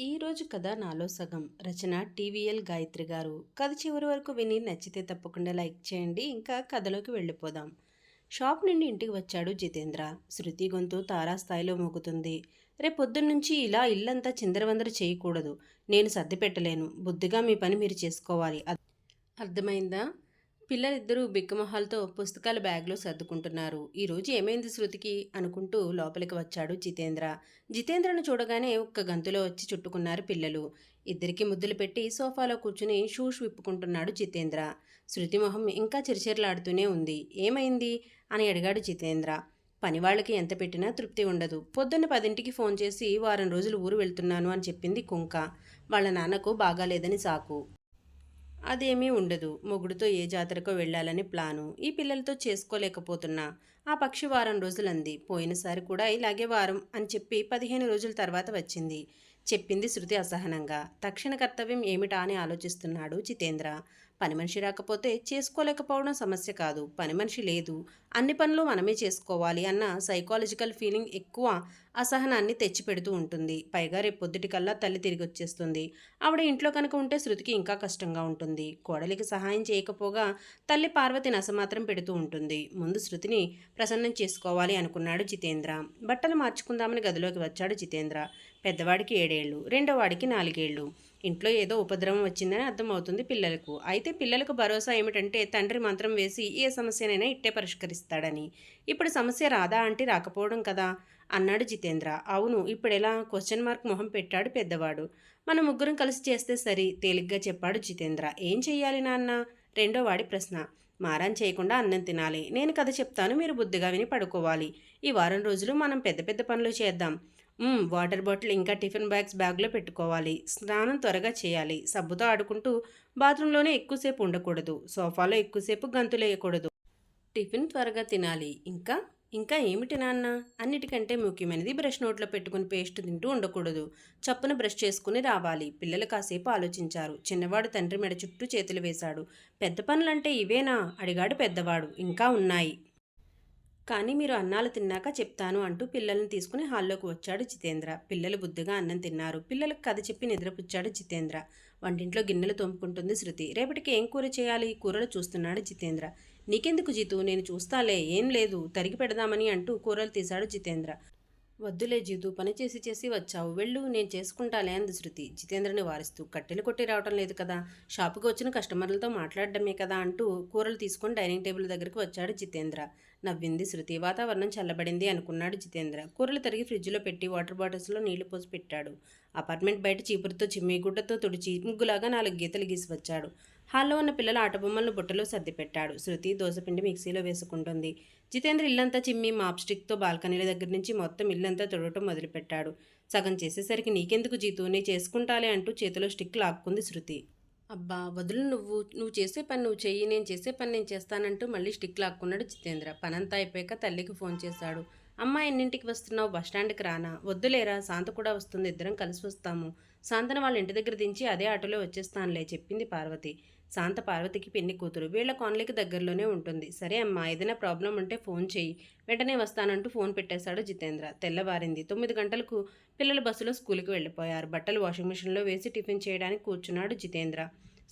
ఈరోజు కథ నాలో సగం. రచన టీవీఎల్ గాయత్రి గారు. కథ చివరి వరకు విని నచ్చితే తప్పకుండా లైక్ చేయండి. ఇంకా కథలోకి వెళ్ళిపోదాం. షాప్ నుండి ఇంటికి వచ్చాడు జితేంద్ర. శృతి గొంతు తారాస్థాయిలో మోగుతుంది. రేపొద్దున్నుంచి ఇలా ఇల్లంతా చిందరవందర చేయకూడదు. నేను సర్ది పెట్టలేను. బుద్ధిగా మీ పని మీరు చేసుకోవాలి. అర్థమైందా? పిల్లలిద్దరూ బిక్కమొహాలతో పుస్తకాల బ్యాగ్లో సర్దుకుంటున్నారు. ఈరోజు ఏమైంది శృతికి? అనుకుంటూ లోపలికి వచ్చాడు జితేంద్ర. జితేంద్రను చూడగానే ఒక్క గంతులో వచ్చి చుట్టుకున్నారు పిల్లలు. ఇద్దరికి ముద్దులు పెట్టి సోఫాలో కూర్చుని షూస్ విప్పుకుంటున్నాడు జితేంద్ర. శృతి మొహం ఇంకా చిరచిరలాడుతూనే ఉంది. ఏమైంది? అని అడిగాడు జితేంద్ర. పనివాళ్ళకి ఎంత పెట్టినా తృప్తి ఉండదు. పొద్దున్న పదింటికి ఫోన్ చేసి వారం రోజులు ఊరు వెళ్తున్నాను అని చెప్పింది కుంక. వాళ్ళ నాన్నకు బాగాలేదని సాకు. అదేమీ ఉండదు. మొగుడుతో ఏ జాతరకో వెళ్ళాలని ప్లాను. ఈ పిల్లలతో చేసుకోలేకపోతున్నా. ఆ పక్షి వారం రోజులంది. పోయినసారి కూడా ఇలాగే వారం అని చెప్పి పదిహేను రోజుల తర్వాత వచ్చింది. చెప్పింది శృతి అసహనంగా. తక్షణ కర్తవ్యం ఏమిటా అని ఆలోచిస్తున్నాడు జితేంద్ర. పని మనిషి రాకపోతే చేసుకోలేకపోవడం సమస్య కాదు. పని మనిషి లేదు. అన్ని పనులు మనమే చేసుకోవాలి అన్న సైకాలజికల్ ఫీలింగ్ ఎక్కువ అసహనాన్ని తెచ్చిపెడుతూ ఉంటుంది. పైగా రేపు పొద్దుటికల్లా తల్లి తిరిగి వచ్చేస్తుంది ఆవిడ ఇంట్లో కనుక ఉంటే శృతికి ఇంకా కష్టంగా ఉంటుంది. కోడలికి సహాయం చేయకపోగా తల్లి పార్వతి నసమాత్రం పెడుతూ ఉంటుంది. ముందు శృతిని ప్రసన్నం చేసుకోవాలి అనుకున్నాడు జితేంద్ర. బట్టలు మార్చుకుందామని గదిలోకి వచ్చాడు జితేంద్ర. పెద్దవాడికి ఏడేళ్ళు రెండోవాడికి నాలుగేళ్ళు. ఇంట్లో ఏదో ఉపద్రవం వచ్చిందని అర్థమవుతుంది పిల్లలకు. అయితే పిల్లలకు భరోసా ఏమిటంటే తండ్రి మంత్రం వేసి ఏ సమస్యనైనా ఇట్టే పరిష్కరిస్తాడని. ఇప్పుడు సమస్య రాదా అంటే రాకపోవడం కదా. అన్నాడు జితేంద్ర. అవును ఇప్పుడెలా? క్వశ్చన్ మార్క్ మొహం పెట్టాడు పెద్దవాడు. మన ముగ్గురం కలిసి చేస్తే సరి తేలిగ్గా చెప్పాడు జితేంద్ర. ఏం చెయ్యాలి నాన్న? రెండో వాడి ప్రశ్న. మారాన్ చేయకుండా అన్నం తినాలి. నేను కథ చెప్తాను మీరు బుద్ధిగా విని పడుకోవాలి. ఈ వారం రోజులు మనం పెద్ద పెద్ద పనులు చేద్దాం. వాటర్ బాటిల్ ఇంకా టిఫిన్ బ్యాగ్స్ బ్యాగ్లో పెట్టుకోవాలి. స్నానం త్వరగా చేయాలి. సబ్బుతో ఆడుకుంటూ బాత్రూంలోనే ఎక్కువసేపు ఉండకూడదు. సోఫాలో ఎక్కువసేపు గంతులేయకూడదు. టిఫిన్ త్వరగా తినాలి. ఇంకా? ఇంకా ఏమిటి నాన్న? అన్నిటికంటే ముఖ్యమైనది బ్రష్ నోట్లో పెట్టుకుని పేస్ట్ తింటూ ఉండకూడదు. చప్పున బ్రష్ చేసుకుని రావాలి. పిల్లలు కాసేపు ఆలోచించారు. చిన్నవాడు తండ్రి మెడ చుట్టూ చేతులు వేశాడు. పెద్ద పనులంటే ఇవేనా? అడిగాడు పెద్దవాడు. ఇంకా ఉన్నాయి. కానీ మీరు అన్నాలు తిన్నాక చెప్తాను అంటూ పిల్లల్ని తీసుకుని హాల్లోకి వచ్చాడు జితేంద్ర. పిల్లలు బుద్ధిగా అన్నం తిన్నారు. పిల్లలకు కథ చెప్పి నిద్రపుచ్చాడు జితేంద్ర. వంటింట్లో గిన్నెలు తోముకుంటుంది శృతి. రేపటికి ఏం కూర చేయాలి? కూరలు చూస్తున్నాడు జితేంద్ర. నీకెందుకు జితు? నేను చూస్తాలే. ఏం లేదు. తరిగి పెడదామని అంటూ కూరలు తీశాడు జితేంద్ర. వద్దులే జీతు పని చేసి చేసి వచ్చావు. వెళ్ళు నేను చేసుకుంటాలే అంది శృతి. జితేంద్రని వారిస్తూ కట్టెలు కొట్టి రావటం లేదు కదా. షాపుకి వచ్చిన కస్టమర్లతో మాట్లాడడమే కదా అంటూ కూరలు తీసుకొని డైనింగ్ టేబుల్ దగ్గరికి వచ్చాడు జితేంద్ర. నవ్వింది శృతి. వాతావరణం చల్లబడింది అనుకున్నాడు జితేంద్ర. కూరలు తరిగి ఫ్రిడ్జ్లో పెట్టి వాటర్ బాటిల్స్లో నీళ్ళు పోసి పెట్టాడు. అపార్ట్మెంట్ బయట చీపురుతో చిమ్మి గుడ్డతో తుడిచి ముగ్గులాగా నాలుగు గీతలు గీసి వచ్చాడు. హాల్లో ఉన్న పిల్లల ఆటబొమ్మలను బుట్టలో సర్దిపెట్టాడు. శృతి దోసపిండి మిక్సీలో వేసుకుంటుంది. జితేంద్ర ఇల్లంతా చిమ్మి మాప్ స్టిక్తో బాల్కనీల దగ్గర నుంచి మొత్తం ఇల్లంతా తొడటం మొదలుపెట్టాడు. సగం చేసేసరికి నీకెందుకు జీతు? నీ చేసుకుంటాలే అంటూ చేతిలో స్టిక్ లాక్కుంది శృతి. అబ్బా వదులు నువ్వు. నువ్వు చేసే పని నువ్వు చెయ్యి. నేను చేసే పని నేను చేస్తానంటూ మళ్ళీ స్టిక్ లాక్కున్నాడు జితేంద్ర. పనంతా అయిపోయాక తల్లికి ఫోన్ చేశాడు. అమ్మ ఎన్నింటికి వస్తున్నావు? బస్టాండ్కి రానా? వద్దులేరా శాంత కూడా వస్తుంది. ఇద్దరం కలిసి వస్తాము. శాంతను వాళ్ళ ఇంటి దగ్గర దించి అదే ఆటోలో వచ్చేస్తానులే చెప్పింది పార్వతి. శాంత పార్వతికి పిన్ని కూతురు. వీళ్ళ కాలనీకి దగ్గరలోనే ఉంటుంది. సరే అమ్మా ఏదైనా ప్రాబ్లం ఉంటే ఫోన్ చెయ్యి. వెంటనే వస్తానంటూ ఫోన్ పెట్టేశాడు జితేంద్ర. తెల్లవారింది. తొమ్మిది గంటలకు పిల్లలు బస్సులో స్కూల్కి వెళ్ళిపోయారు. బట్టలు వాషింగ్ మిషన్లో వేసి టిఫిన్ చేయడానికి కూర్చున్నాడు జితేంద్ర.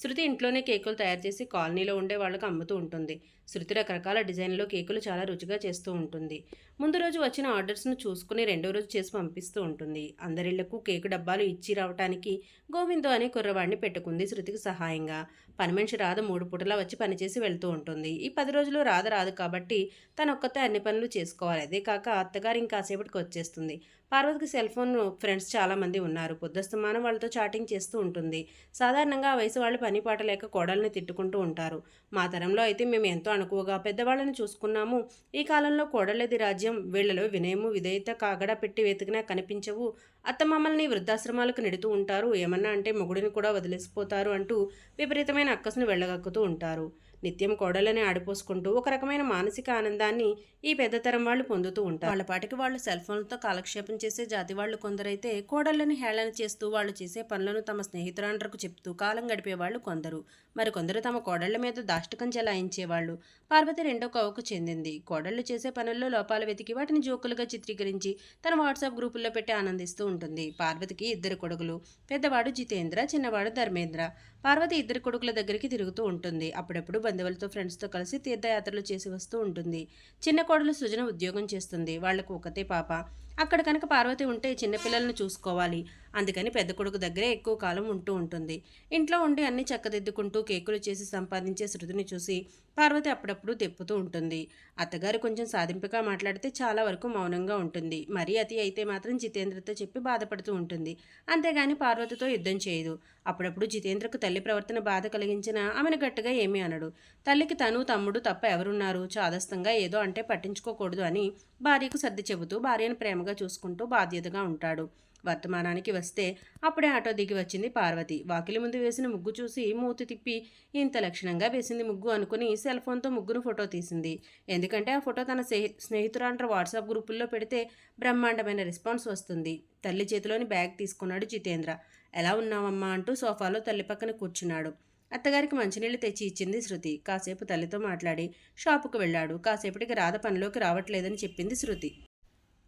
శృతి ఇంట్లోనే కేకులు తయారు చేసి కాలనీలో ఉండే వాళ్ళకు అమ్ముతూ ఉంటుంది. శృతి రకరకాల డిజైన్లో కేకులు చాలా రుచిగా చేస్తూ ఉంటుంది. ముందు రోజు వచ్చిన ఆర్డర్స్ను చూసుకుని రెండో రోజు చేసి పంపిస్తూ ఉంటుంది. అందరిళ్ళకు కేకు డబ్బాలు ఇచ్చి రావటానికి గోవిందో అనే కుర్రవాడిని పెట్టుకుంది శృతికి సహాయంగా. పని మనిషి రాధ మూడు పూటలా వచ్చి పనిచేసి వెళ్తూ ఉంటుంది. ఈ పది రోజులు రాధ రాదు కాబట్టి తన ఒక్కతే అన్ని పనులు చేసుకోవాలి. అదే కాక అత్తగారు ఇంకాసేపటికి వచ్చేస్తుంది. పార్వతికి సెల్ ఫోన్ ఫ్రెండ్స్ చాలామంది ఉన్నారు. పొద్దుస్తమానం వాళ్ళతో చాటింగ్ చేస్తూ ఉంటుంది. సాధారణంగా ఆ వయసు వాళ్ళు పని పాట లేక కోడల్ని తిట్టుకుంటూ ఉంటారు. మా తరంలో అయితే మేము ఎంతో అనుకువగా పెద్దవాళ్ళని చూసుకున్నాము. ఈ కాలంలో కోడళ్ళది రాజ్యం వీళ్ళలో వినయము విధేయత కాగడా పెట్టి వెతికినా కనిపించవు. అత్తమామల్ని వృద్ధాశ్రమాలకు నెడుతూ ఉంటారు. ఏమన్నా అంటే మొగుడిని కూడా వదిలేసిపోతారు అంటూ విపరీతమైన అక్కసును వెళ్ళగక్కుతూ ఉంటారు. నిత్యం కోడలని ఆడిపోసుకుంటూ ఒక రకమైన మానసిక ఆనందాన్ని ఈ పెద్దతరం వాళ్ళు పొందుతూ ఉంటారు. వాళ్ళ పాటికి వాళ్ళు సెల్ ఫోన్లతో కాలక్షేపం చేసే జాతి వాళ్ళు కొందరైతే కోడళ్ళని హేళన చేస్తూ వాళ్ళు చేసే పనులను తమ స్నేహితురాండ్రకు చెప్తూ కాలం గడిపే వాళ్ళు కొందరు. మరి కొందరు తమ కోడళ్ళ మీద దాష్టకం చెలాయించేవాళ్ళు. పార్వతి రెండో కవకు చెందింది. కోడళ్ళు చేసే పనుల్లో లోపాలు వెతికి వాటిని జోకులుగా చిత్రీకరించి తన వాట్సాప్ గ్రూపుల్లో పెట్టి ఆనందిస్తూ ఉంటుంది. పార్వతికి ఇద్దరు కొడుకులు. పెద్దవాడు జితేంద్ర చిన్నవాడు ధర్మేంద్ర. పార్వతి ఇద్దరు కొడుకుల దగ్గరికి తిరుగుతూ ఉంటుంది. అప్పుడప్పుడు బంధువులతో ఫ్రెండ్స్తో కలిసి తీర్థయాత్రలు చేసి వస్తూ ఉంటుంది. చిన్న కోడలు సృజన ఉద్యోగం చేస్తుంది. వాళ్ళకు ఒకతే పాప. అక్కడ కనుక పార్వతి ఉంటే చిన్నపిల్లలను చూసుకోవాలి. అందుకని పెద్ద కొడుకు దగ్గరే ఎక్కువ కాలం ఉంటూ ఉంటుంది. ఇంట్లో ఉండి అన్ని చక్కదిద్దుకుంటూ కేకులు చేసి సంపాదించే శృతిని చూసి పార్వతి అప్పుడప్పుడు తెప్పుతూ ఉంటుంది. అత్తగారు కొంచెం సాధింపుగా మాట్లాడితే చాలా వరకు మౌనంగా ఉంటుంది. మరీ అతి అయితే మాత్రం జితేంద్రతో చెప్పి బాధపడుతూ ఉంటుంది. అంతేగాని పార్వతితో యుద్ధం చేయదు. అప్పుడప్పుడు జితేంద్రకు తల్లి ప్రవర్తన బాధ కలిగించిన ఆమెను గట్టిగా ఏమీ అనడు. తల్లికి తను తమ్ముడు తప్ప ఎవరున్నారు? చాదస్తంగా ఏదో అంటే పట్టించుకోకూడదు అని భార్యకు సర్ది చెబుతూ భార్యను ప్రేమగా చూసుకుంటూ బాధ్యతగా ఉంటాడు. వర్తమానానికి వస్తే అప్పుడే ఆటో దిగి వచ్చింది పార్వతి. వాకిలి ముందు వేసిన ముగ్గు చూసి మూతి తిప్పి ఇంత లక్షణంగా వేసింది ముగ్గు అనుకుని సెల్ ఫోన్తో ముగ్గును ఫోటో తీసింది. ఎందుకంటే ఆ ఫోటో తన స్నేహితురాంటర్ వాట్సాప్ గ్రూపుల్లో పెడితే బ్రహ్మాండమైన రెస్పాన్స్ వస్తుంది. తల్లి చేతిలోని బ్యాగ్ తీసుకున్నాడు జితేంద్ర. ఎలా ఉన్నావమ్మా అంటూ సోఫాలో తల్లి పక్కన కూర్చున్నాడు. అత్తగారికి మంచినీళ్ళు తెచ్చి ఇచ్చింది శృతి. కాసేపు తల్లితో మాట్లాడి షాపుకు వెళ్ళాడు. కాసేపటికి రాధ పనిలోకి రావట్లేదని చెప్పింది శృతి.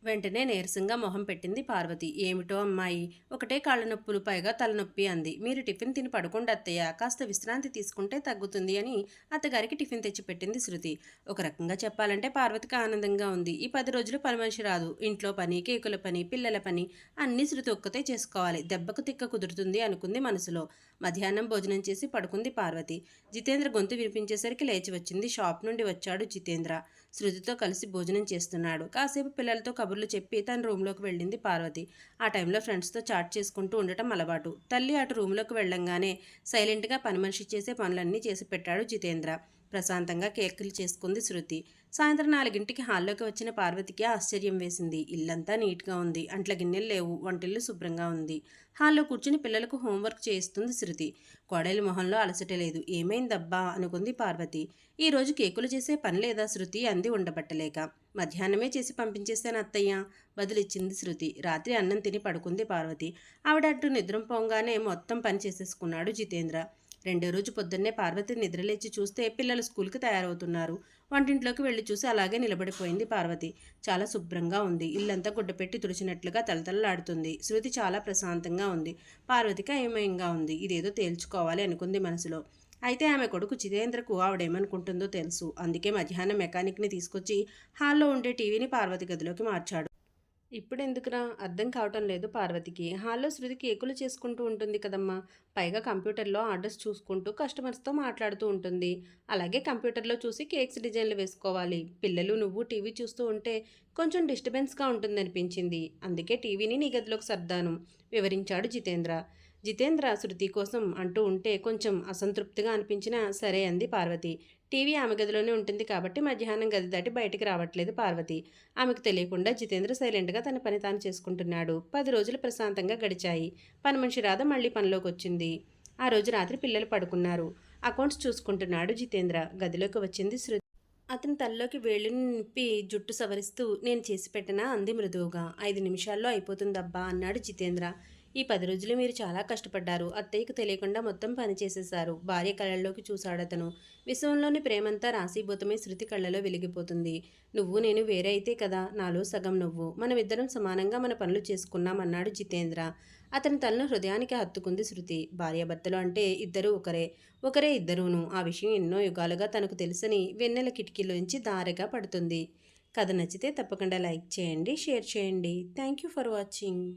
వెంటనే నీరసంగా మొహం పెట్టింది పార్వతి. ఏమిటో అమ్మాయి? ఒకటే కాళ్ళ నొప్పులు పైగా తలనొప్పి అంది. మీరు టిఫిన్ తిని పడుకోండి అత్తయ్య. కాస్త విశ్రాంతి తీసుకుంటే తగ్గుతుంది అని అత్తగారికి టిఫిన్ తెచ్చి పెట్టింది శృతి. ఒక రకంగా చెప్పాలంటే పార్వతికి ఆనందంగా ఉంది. ఈ పది రోజులు పని మనిషి రాదు. ఇంట్లో పని కేకుల పని పిల్లల పని అన్ని శృతి ఒక్కతే చేసుకోవాలి. దెబ్బకు తిక్క కుదురుతుంది అనుకుంది మనసులో. మధ్యాహ్నం భోజనం చేసి పడుకుంది పార్వతి. జితేంద్ర గొంతు వినిపించేసరికి లేచి వచ్చింది. షాప్ నుండి వచ్చాడు జితేంద్ర. శృతితో కలిసి భోజనం చేస్తున్నాడు. కాసేపు పిల్లలతో కబుర్లు చెప్పి తన రూమ్లోకి వెళ్ళింది పార్వతి. ఆ టైంలో ఫ్రెండ్స్తో చాట్ చేసుకుంటూ ఉండటం అలవాటు. తల్లి అటు రూమ్లోకి వెళ్ళంగానే సైలెంట్గా పని మనిషి చేసే పనులన్నీ చేసి పెట్టాడు జితేంద్ర. ప్రశాంతంగా కేకులు చేసుకుంది శృతి. సాయంత్రం నాలుగింటికి హాల్లోకి వచ్చిన పార్వతికి ఆశ్చర్యం వేసింది. ఇల్లంతా నీట్గా ఉంది. అంట్ల గిన్నెలు లేవు. వంటిల్లు శుభ్రంగా ఉంది. హాల్లో కూర్చుని పిల్లలకు హోంవర్క్ చేయిస్తుంది శృతి. కోడలి మొహంలో అలసట లేదు. ఏమైందబ్బా? అనుకుంది పార్వతి. ఈ రోజు కేకులు చేసే పని లేదా శృతి? అంది ఉండబట్టలేక. మధ్యాహ్నమే చేసి పంపించేస్తాను అత్తయ్య. బదులిచ్చింది శృతి. రాత్రి అన్నం తిని పడుకుంది పార్వతి. ఆవిడ అటు నిద్రం పోగానే మొత్తం పని చేసేసుకున్నాడు జితేంద్ర. రెండో రోజు పొద్దున్నే పార్వతి నిద్రలేచి చూస్తే పిల్లలు స్కూల్కి తయారవుతున్నారు. వంటింట్లోకి వెళ్ళి చూసి అలాగే నిలబడిపోయింది పార్వతి. చాలా శుభ్రంగా ఉంది. ఇల్లంతా గుడ్డపెట్టి తుడిచినట్లుగా తలతలలాడుతుంది. శృతి చాలా ప్రశాంతంగా ఉంది. పార్వతికి అయమయంగా ఉంది. ఇదేదో తేల్చుకోవాలి అనుకుంది మనసులో. అయితే ఆమె కొడుకు జితేంద్రకు ఆవిడేమనుకుంటుందో తెలుసు. అందుకే మధ్యాహ్నం మెకానిక్ని తీసుకొచ్చి హాల్లో ఉండే టీవీని పార్వతి గదిలోకి మార్చాడు. ఇప్పుడు ఎందుకురా అర్థం కావటం లేదు పార్వతికి. హాల్లో శృతి కేకులు చేసుకుంటూ ఉంటుంది కదమ్మా. పైగా కంప్యూటర్లో ఆర్డర్స్ చూసుకుంటూ కస్టమర్స్తో మాట్లాడుతూ ఉంటుంది. అలాగే కంప్యూటర్లో చూసి కేక్స్ డిజైన్లు వేసుకోవాలి. పిల్లలు నువ్వు టీవీ చూస్తూ ఉంటే కొంచెం డిస్టర్బెన్స్గా ఉంటుందనిపించింది. అందుకే టీవీని నీ గదిలోకి సర్దాను. వివరించాడు జితేంద్ర. జితేంద్ర శృతి కోసం అంటూ ఉంటే కొంచెం అసంతృప్తిగా అనిపించినా సరే అంది పార్వతి. టీవీ ఆమె గదిలోనే ఉంటుంది కాబట్టి మధ్యాహ్నం గది దాటి బయటికి రావట్లేదు పార్వతి. ఆమెకు తెలియకుండా జితేంద్ర సైలెంట్గా తన పని తాను చేసుకుంటున్నాడు. పది రోజులు ప్రశాంతంగా గడిచాయి. పని మనిషి రాధ మళ్ళీ పనిలోకి వచ్చింది. ఆ రోజు రాత్రి పిల్లలు పడుకున్నారు. అకౌంట్స్ చూసుకుంటున్నాడు జితేంద్ర. గదిలోకి వచ్చింది శృతి. అతని తల్లోకి వేళ్ళని నింపి జుట్టు సవరిస్తూ నేను చేసి పెట్టినా? అంది మృదువుగా. ఐదు నిమిషాల్లో అయిపోతుందబ్బా అన్నాడు జితేంద్ర. ఈ పది రోజులు మీరు చాలా కష్టపడ్డారు. అత్తయ్యకు తెలియకుండా మొత్తం పని చేసేశారు. భార్య కళ్ళల్లోకి చూశాడతను విశ్వంలోని ప్రేమంతా రాశీభూతమై శృతి కళ్ళలో వెలిగిపోతుంది. నువ్వు నేను వేరే అయితే కదా? నాలో సగం నువ్వు. మనమిద్దరం సమానంగా మన పనులు చేసుకున్నామన్నాడు జితేంద్ర. అతని తలను హృదయానికి హత్తుకుంది శృతి. భార్యాభర్తలు అంటే ఇద్దరూ ఒకరే. ఒకరే ఇద్దరూను. ఆ విషయం ఎన్నో యుగాలుగా తనకు తెలుసని వెన్నెల కిటికీలోంచి దారగా పడుతుంది. కథ నచ్చితే తప్పకుండా లైక్ చేయండి షేర్ చేయండి. Thank you for watching.